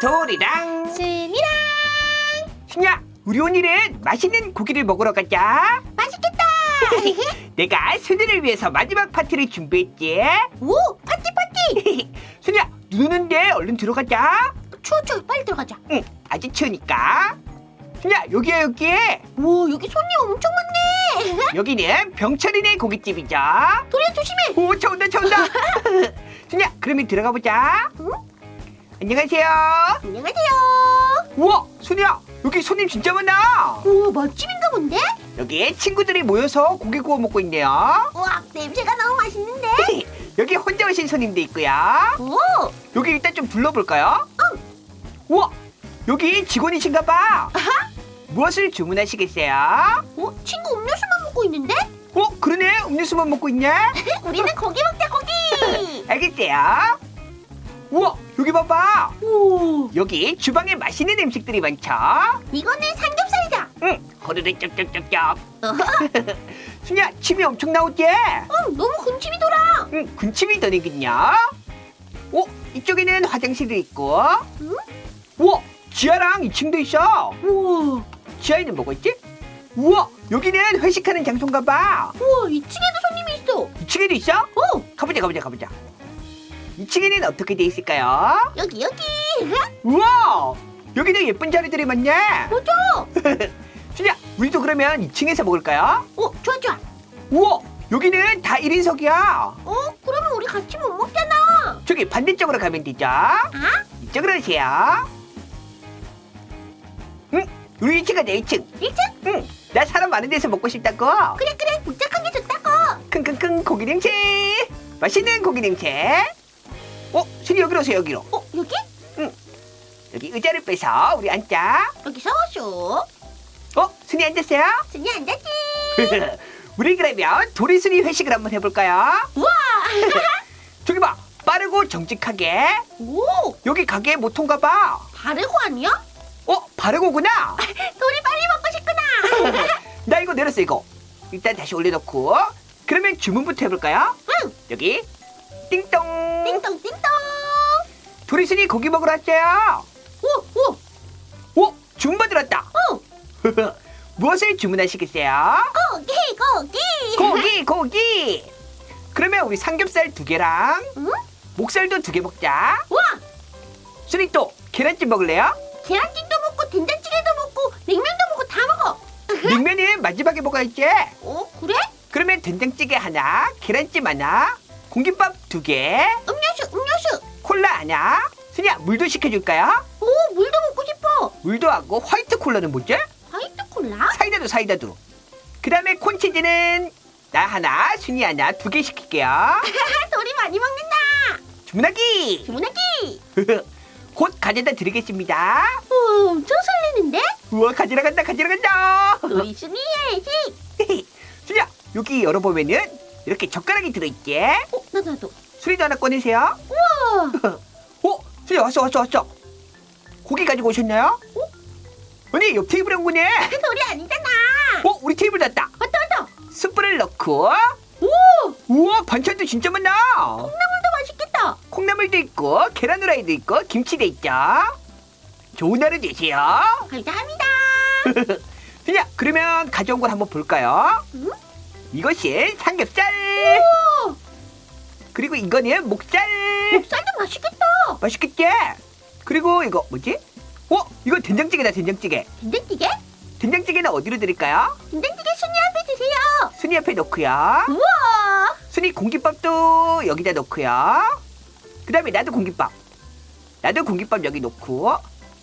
도리랑 순이랑 신야 우리 오늘은 맛있는 고기를 먹으러 가자 맛있겠다. 내가 순이를 위해서 마지막 파티를 준비했지 오 파티 파티. 순이야 눈 오는데 얼른 들어가자 추워 추워 빨리 들어가자. 응 아직 추우니까 순이야 여기야 여기 오 여기 손님 엄청 많네. 여기는 병철이네 고깃집이죠 도리야 조심해. 오 차온다 차온다 순이야 그러면 들어가 보자 응? 안녕하세요 안녕하세요. 우와 순이야 여기 손님 진짜 많아 오 맛집인가 본데? 여기 친구들이 모여서 고기 구워 먹고 있네요 우와 냄새가 너무 맛있는데. 여기 혼자 오신 손님도 있고요 오 여기 일단 좀 둘러볼까요? 우와 여기 직원이신가 봐 무엇을 주문하시겠어요? 오 친구 음료수만 먹고 있는데? 어 그러네 음료수만 먹고 있네 우리는 고기 먹자 고기. 알겠어요 우와 여기 봐봐 오 여기 주방에 맛있는 음식들이 많죠 이거는 삼겹살이다. 응 호르르 쩝쩝쩝쩝. 순이야 침이 엄청 나오지? 응 너무 군침이 돌아. 응 군침이 도는군요 어 이쪽에는 화장실도 있고 응? 우와 지하랑 2층도 있어 우와 지하에는 뭐가 있지? 우와 여기는 회식하는 장소인가 봐 우와 2층에도 손님이 있어. 2층에도 있어? 오 가보자 가보자 가보자 2층에는 어떻게 돼 있을까요? 여기 여기. 우와 여기도 예쁜 자리들이 많네 맞아. 준야 우리도 그러면 2층에서 먹을까요? 오 좋아 좋아. 우와 여기는 다 1인석이야 어 그러면 우리 같이 못 먹잖아. 저기 반대쪽으로 가면 되죠 아? 이쪽으로 오세요 응 우리 2층 가자 2층 1층? 응나 사람 많은 데서 먹고 싶다고 그래 그래 복잡한 게 좋다고. 킁킁킁 고기 냄새 맛있는 고기 냄새 어? 순이 여기로 오세요 여기로 어 여기? 여기 의자를 빼서 우리 앉자 여기서 쇼. 어? 순이 앉았어요? 순이 앉았지. 우리 그러면 도리순이 회식을 한번 해볼까요? 우와. 저기 봐 빠르고 정직하게 오 여기 가게 모통가 봐 바르고 아니야? 어? 바르고구나 돌이 빨리 먹고 싶구나. 나 이거 내렸어 이거 일단 다시 올려놓고 그러면 주문부터 해볼까요? 응. 여기 띵동 띵동 띵동. 도리순이 고기 먹으러 왔어요 오 오. 오? 주문 받으러 왔다 오. 무엇을 주문하시겠어요? 고기 고기. 고기 고기 그러면 우리 삼겹살 두 개랑 응? 목살도 두 개 먹자 우와 순이 또 계란찜 먹을래요? 계란찜도 먹고 된장찌개도 먹고 냉면도 먹고 다 먹어. 냉면은 마지막에 먹어야지 어 그래? 그러면 된장찌개 하나 계란찜 하나 공깃밥 두 개 음료수 음료수. 콜라 하나 순이야 물도 시켜줄까요? 오 물도 먹고 싶어. 물도 하고 화이트 콜라는 뭐지? 화이트 콜라? 사이다도 사이다도 그 다음에 콘치즈는 나 하나 순이 하나 두 개 시킬게요 돌이 많이 먹는다. 주문하기 주문하기. 곧 가져다 드리겠습니다 오 엄청 설레는데? 우와 가지러 간다 가지러 간다 우리 순이의 식. 순이야 여기 열어보면은 이렇게 젓가락이 들어있지 어 나도 나도. 수리도 하나 꺼내세요 우와. 어? 순이 왔어 왔어 왔어 고기 가지고 오셨나요? 아니 옆 테이블에 온 거네 돌이 아니잖아. 어? 우리 테이블 났다 왔다 왔다. 숯불을 넣고 오 우와 반찬도 진짜 많나 콩나물도 맛있겠다. 콩나물도 있고 계란 후라이도 있고 김치도 있죠 좋은 하루 되세요 감사합니다. 순이야 그러면 가져온 걸 한번 볼까요? 응? 이것이 삼겹살 오 그리고 이거는 목살 목살도 맛있겠다. 맛있겠지? 그리고 이거 뭐지? 어? 이거 된장찌개다 된장찌개 된장찌개? 된장찌개는 어디로 드릴까요? 된장찌개 순이 앞에 주세요. 순이 옆에 놓고요 우와. 순이 공깃밥도 여기다 놓고요 그 다음에 나도 공깃밥 나도 공깃밥 여기 놓고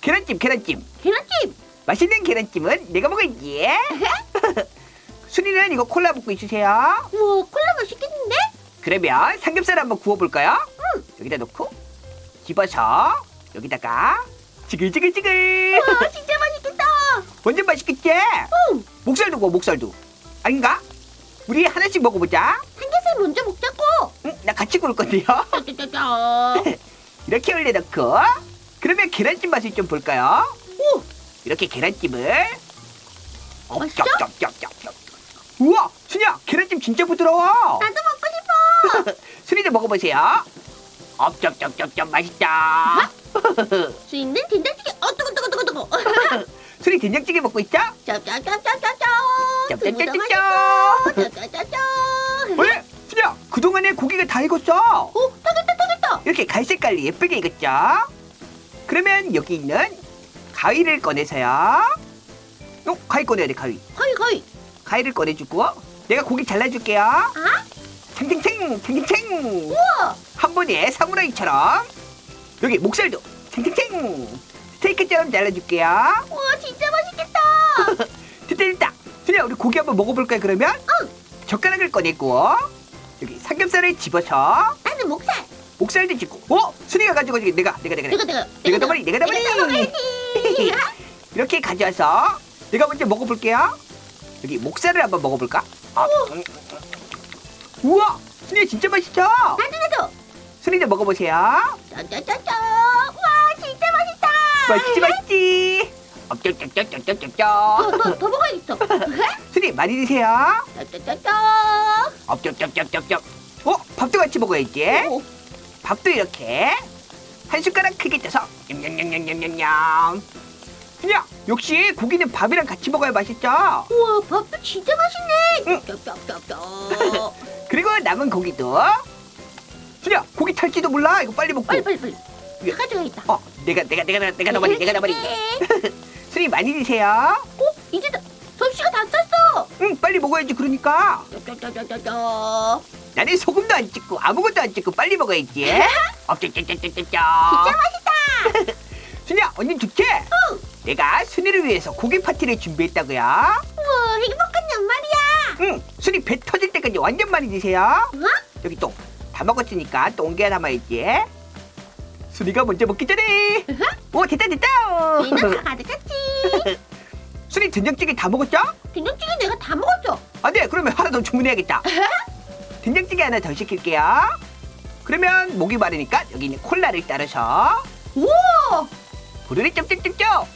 계란찜 계란찜 계란찜. 맛있는 계란찜은 내가 먹어야지 순이는 이거 콜라 붓고 있으세요 우와 콜라 맛있겠는데? 그러면 삼겹살 한번 구워볼까요? 여기다 놓고 집어서 여기다가 지글지글지글 우와 진짜 맛있겠다. 완전 맛있겠지? 응. 목살도 구워 목살도 아닌가? 우리 하나씩 먹어보자 삼겹살 먼저 먹자고. 응, 나 같이 구울 건데요 짜자자자. 이렇게 올려놓고 그러면 계란찜 맛을 좀 볼까요? 오 이렇게 계란찜을 맛있어? 쩝쩝쩝쩝쩝. 우와 순이야 계란찜 진짜 부드러워 나도 먹고 싶어. 순이도 먹어보세요 엎쩝쩝쩝쩝 맛있다 수 있는 된장찌개. 어 뜨거 뜨거 뜨거 뜨거. 순이 된장찌개 먹고 있죠? 짭짭짭짭짭짭. 짭짭짭짭짭. 짭짭짭짭. 왜? 순이야 그동안에 고기가 다 익었어 오 타겠다 타겠다. 이렇게 갈색깔로 예쁘게 익었죠? 그러면 여기 있는 가위를 꺼내서요 어? 가위 꺼내야 돼 가위 가위 가위. 가위를 꺼내주고 내가 고기 잘라줄게요 아? 챙챙챙 챙챙챙 우와. 한 번에 사무라이처럼 여기 목살도 챙챙챙 스테이크처럼 잘라줄게요 우와 진짜 맛있겠다. 됐다 됐다 순이야 우리 고기 한번 먹어볼까요 그러면? 응. 젓가락을 꺼내고 여기 삼겹살을 집어서 나는 목살. 목살도 집고 어? 순이가 가지고 저기 내가 내가 내가 내가 내가 내가 더 머리 내가 더 머리 내가 먹어야지. 이렇게 가져와서 내가 먼저 먹어볼게요 여기 목살을 한번 먹어볼까? 아. 우와 순이 진짜 맛있죠? 나도 나도. 순이도 먹어보세요 짜짜짜짜. 와 진짜 맛있다. 맛있지 맛있지 업쩝쩝쩝쩝쩝쩝 더더 먹어야겠어. 순이 많이 드세요 짜짜짜짜. 업쩝쩝쩝쩝쩝 어? 밥도 같이 먹어야지 오, 밥도 이렇게 한 숟가락 크게 떠서 냠냠냠냠냠냠 순이야 역시 고기는 밥이랑 같이 먹어야 맛있죠 우와 밥도 진짜 맛있네. 응. 짭짭짭짭. 그리고 남은 고기도 순이야 고기 탈지도 몰라 이거 빨리 먹고 빨리 빨리 빨리. 다 가져가겠다. 어 내가 내가 내가 내가 내가 더 머리 내가 더 머리 네. 순이 많이 드세요 어 이제 다, 접시가 다 찼어. 응 빨리 먹어야지 그러니까 짜짜짜짜짜. 나는 소금도 안 찍고 아무것도 안 찍고 빨리 먹어야지 진짜 맛있다. 순이야 언니 좋지? 응. 내가 순이를 위해서 고기 파티를 준비했다고요 우와 행복한 연말이야. 응 순이 배 터질 때까지 완전 많이 드세요 응? 여기 또 다 먹었으니까 또 옮겨 담아야지. 순이가 먼저 먹기 전에. 오 됐다 됐다. 얘는 다 가득했지. 순이 된장찌개 다 먹었죠? 된장찌개 내가 다 먹었죠. 안돼. 그러면 하나 더 주문해야겠다. 된장찌개 하나 더 시킬게요. 그러면 목이 마르니까 여기 있는 콜라를 따라서. 우와! 부르르 쩝쩝쩝쩝.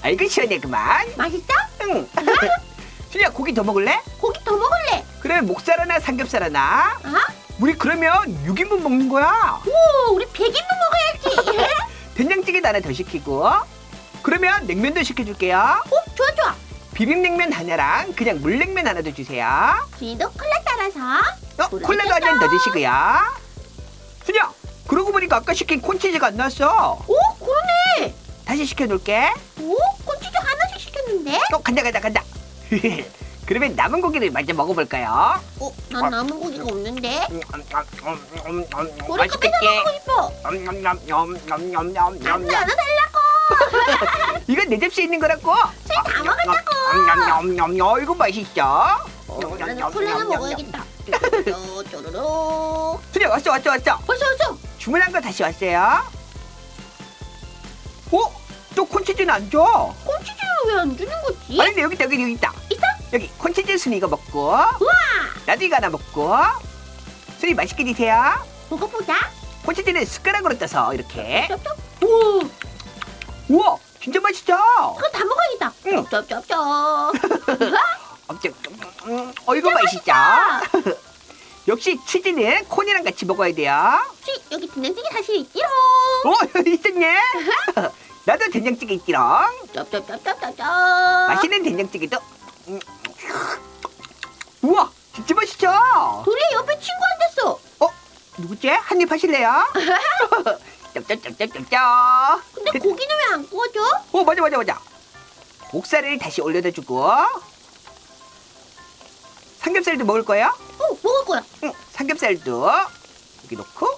아이고 시원해 그만. 맛있어? 응. 순이야 고기 더 먹을래? 고기 더 먹을래. 그러면 목살 하나 삼겹살 하나. 아? 우리 그러면 6인분 먹는 거야 우와 우리 100인분 먹어야지. 된장찌개도 하나 더 시키고 그러면 냉면도 시켜줄게요 어 좋아 좋아. 비빔냉면 하나랑 그냥 물냉면 하나 더 주세요 지도 콜라 따라서. 어, 콜라도 한 잔 더 드시고요 순이야 그러고 보니까 아까 시킨 콘치즈가 안 나왔어 오 그러네. 다시 시켜놓을게 오 콘치즈 하나씩 시켰는데. 어 간다 간다 간다 그러면 남은 고기를 먼저 먹어볼까요? 어, 난 남은 고기가 없는데. 음, 음, 음, 음, 음, 음? 카페에서 먹고 싶어. 음, 음, 음, 음, 음, 음, 음, 나도 음, 하나 달라고. 이건 내 접시에 있는 거라고 다 먹었다고. 음, 음, 음, 음, 어, 이거 맛있어 어, 나는 콜라나 먹어야겠다. 순이야 왔어 왔어 왔어 벌써 벌써. 주문한 거 다시 왔어요 어? 또 콘치즈는 안 줘? 콘치즈는 왜안 주는 거지? 아니 근데 여기 있다 여기 여기 있다? 여기 콘치즈 순이 이거 먹고 우와. 나도 이거 하나 먹고 순이 맛있게 드세요 먹어보자. 콘치즈는 숟가락으로 떠서 이렇게 쩝쩝. 오, 우와 진짜 맛있죠? 그거 다 먹어야겠다. 응. 쩝쩝쩝. 엄청 음, 어 이거 맛있죠? 역시 치즈는 콘이랑 같이 먹어야 돼요 치, 여기 된장찌개 사실 있지롱. 오 여기 있었네 나도 된장찌개 있지롱 쩝쩝쩝쩝쩝. 맛있는 된장찌개도 음. 우와 진짜 맛있죠? 둘이 옆에 친구 앉았어. 어 누구지? 한입 하실래요? 짭짭짭짭짭짭 근데 고기는 왜 안 구워줘? 오 맞아 맞아 맞아 목살을 다시 올려다 주고 삼겹살도 먹을 거예요? 어, 먹을 거야. 응 삼겹살도 여기 놓고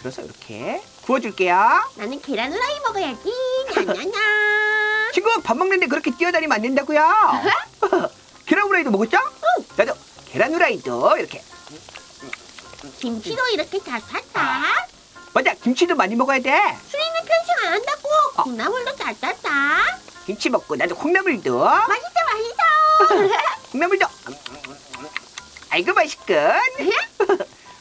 들어서 이렇게 구워줄게요 나는 계란 후라이 먹어야지. 냐냐냐. 친구 밥 먹는데 그렇게 뛰어다니면 안 된다고요 계란 후라이도 먹었죠? 응. 나도 계란 후라이도 이렇게 김치도 이렇게 다 탔다. 맞아 김치도 많이 먹어야 돼 수리는 편식 안 한다고. 어. 콩나물도 다 탔다. 김치 먹고 나도 콩나물도 맛있다, 맛있어. 콩나물도 아이고 맛있군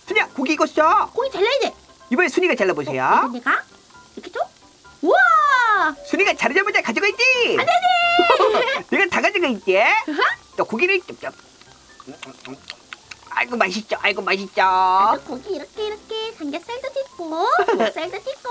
순이야 고기 익었어 고기 잘라야 돼. 이번에 순이가 어, 잘라보세요 이거 내가 이렇게 줘? 우와! 순이가 잘하자마자 가져가야지 안 돼! 내가 다 가져가 있지 또 고기를 쩝쩝 아이고 맛있죠 아이고 맛있죠 나도 고기 이렇게 이렇게 삼겹살도. 먹고 목살도 찢고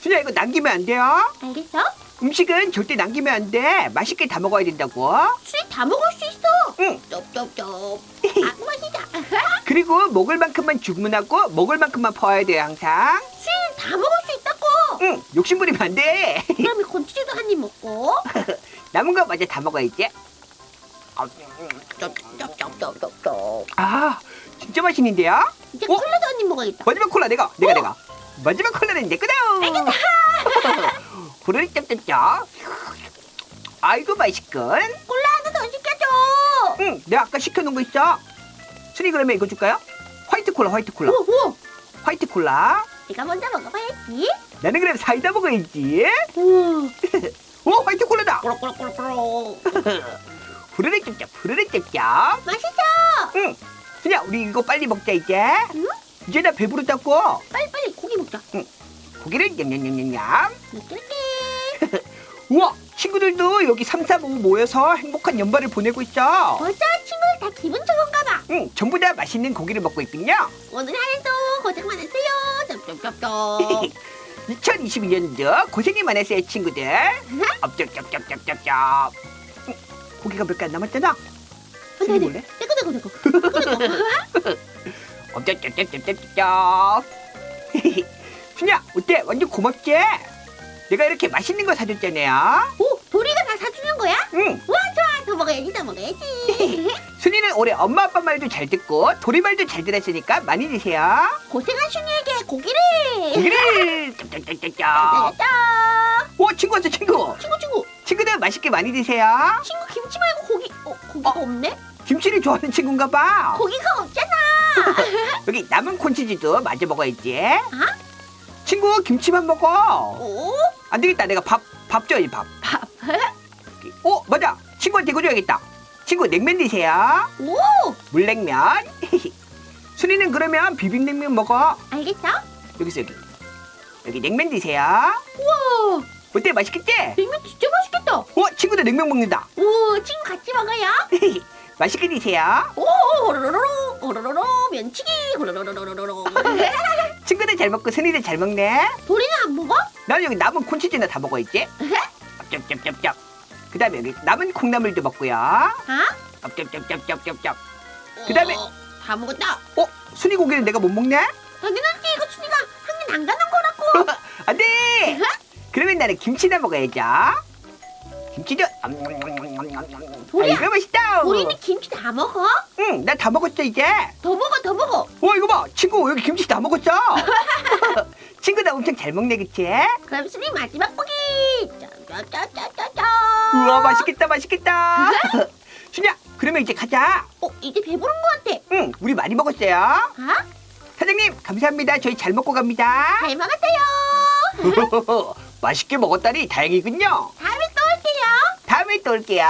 순이야 이거 남기면 안 돼요. 알겠어? 음식은 절대 남기면 안 돼. 맛있게 다 먹어야 된다고. 수이 다 먹을 수 있어 응. 쩝쩝쩝 아구 맛이다 그리고 먹을 만큼만 주문하고 먹을 만큼만 퍼야 돼요 항상. 수이는 다 먹을 수 있다고 응. 욕심 부리면 안 돼. 그럼 이 곤치즈도 한 입 먹고 남은 거 먼저 다 먹어야지. 쩝쩝쩝쩝쩝 아 진짜 맛있는데요? 이제 어? 콜라도 한 입 먹어야겠다 마지막 콜라 내가 내가 내가 마지막 콜라는 내 거다. 후루리 짭짭짭. 아이고 맛있군. 콜라 하나 더 시켜줘 응, 내가 아까 시켜놓은 거 있어. 순이 그러면 이거 줄까요? 화이트 콜라, 화이트 콜라, 우와 우와 화이트 콜라. 내가 먼저 먹어봐야지 나는 그럼 사이다 먹어야지. 우와 오, 화이트 콜라다. 꼬락꼬락꼬락꼬락 후루리 짭짭. 맛있어 응, 순이야, 우리 이거 빨리 먹자 이제. 응? 이제 나 배부르다고. 빨리빨리 고기 먹자 고기를 냠냠냠냠냠. 이렇게 우와, 친구들도 여기 3, 4, 5 모여서 행복한 연말을 보내고 있어. 맞아 친구들 다 기분 좋은가 봐 응, 전부 다 맛있는 고기를 먹고 있군요. 오늘 하루도 고생 많았어요 쩝쩝쩝쩝 2022년도 고생이 많았어요, 친구들. 업쩝쩝쩝쩝쩝쩝. 응, 고기가 몇 개 안 남았잖아. 순이 안돼 내거 내거 내거 업쩝쩝쩝쩝쩝쩝. 순이야, 어때? 완전 고맙지? 내가 이렇게 맛있는 거 사줬잖아요. 오 도리가 다 사주는 거야? 응, 와 좋아 더 먹어야지 더 먹어야지 순이는 올해 엄마 아빠 말도 잘 듣고 도리 말도 잘 들었으니까 많이 드세요. 고생한 슈니에게 고기를 고기를 쩝쩝쩝쩝쩝. 짜자자 오, 친구 왔어, 친구. 친구 친구 친구들 맛있게 많이 드세요. 친구 고기 어 고기가 어? 없네 김치를 좋아하는 친구인가 봐. 고기가 없잖아 여기 남은 콘치즈도 마저 먹어야지. 아? 친구 김치만 먹어. 오 안 되겠다. 내가 밥 밥 줘야지 밥. 밥. 어 맞아. 친구한테 이거 줘야겠다. 친구 냉면 드세요. 오 물냉면. 순이는 그러면 비빔냉면 먹어. 알겠어 여기서 여기. 여기 냉면 드세요. 우와 어때 맛있겠지? 냉면 진짜 맛있겠다 어 친구들 냉면 먹는다. 오 친구 같이 먹어요 맛있게 드세요. 오 호로로로 호로로로 면치기 호로로로로로로 친구들 잘 먹고 순이들 잘 먹네. 도리는 안 먹어? 나는 여기 남은 콘치즈나 다 먹어야지. 쩝쩝쩝쩝. 그다음에 여기 남은 콩나물도 먹고요. 아? 쩝쩝쩝쩝쩝쩝. 그다음에- 어, 다 먹었다 어? 순이 고기는 내가 못 먹네? 당연하지 이거 순이가 한입안 가는 거라고 안 돼! 그러면 나는 김치나 먹어야죠. 김치도. 아, 이거 맛있다. 우리는 김치 다 먹어? 응, 나 다 먹었어, 이제. 더 먹어 더 먹어 와, 이거 봐. 친구, 여기 김치 다 먹었어. 친구 나 엄청 잘 먹네, 그치? 그럼 순이 마지막 고기 짜짜짜짜짜 우와, 맛있겠다, 맛있겠다. 순이야, 그러면 이제 가자. 어 이제 배부른 거 같아 응, 우리 많이 먹었어요. 아? 사장님, 감사합니다. 저희 잘 먹고 갑니다. 잘 먹었어요 맛있게 먹었다니 다행이군요. 다음에 또 올게요 다음에 또 올게요.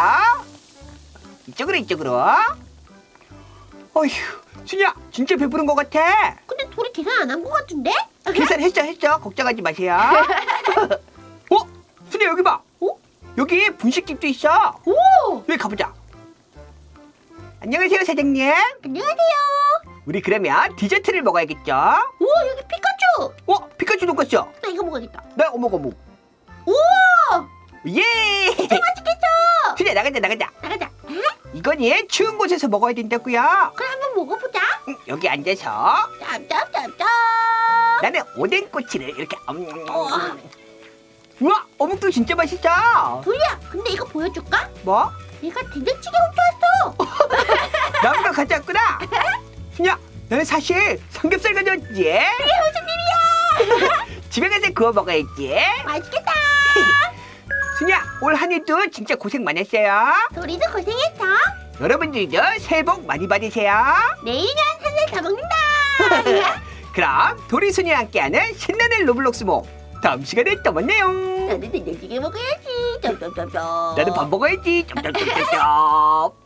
이쪽으로 이쪽으로. 어휴, 순이야, 진짜 배부른 것 같아. 근데 도리 계산 안한거 같은데? 계산했죠, 했죠. 걱정하지 마세요. 어, 순이야 여기 봐. 어? 여기 분식집도 있어. 오 여기 가보자. 안녕하세요, 사장님. 안녕하세요 우리 그러면 디저트를 먹어야겠죠? 오 여기 피카츄 어, 피카츄 돈까스. 나 이거 먹어야겠다 나 어묵 어묵. 오 예. 맛있겠죠? 순이야 나가자 나가자. 나가자 에? 이거니 추운 곳에서 먹어야 된다고요. 그럼 한번 먹어보자 응, 여기 앉아서 짭짭짭짭 나는 오뎅 꼬치를 이렇게 음, 우와. 우와 어묵도 진짜 맛있다 도리야 근데 이거 보여줄까? 뭐? 내가 된장찌개 훔쳐왔어 나보다 가져왔구나 야 나는 사실 삼겹살 가져왔지 무슨 일이야 집에 가서 구워 먹어야지. 맛있겠다. 순야 올 한 해도 진짜 고생 많았어요. 도리도 고생했어. 여러분들도 새해 복 많이 받으세요. 내일은 한살 더 먹는다. 그럼 도리 순이와 함께하는 신나는 로블록스 모 다음 시간에 또 만나요. 나도 된장찌개 먹어야지. 짭짭짭짭 나도 밥 먹어야지. 쩝쩝쩝쩝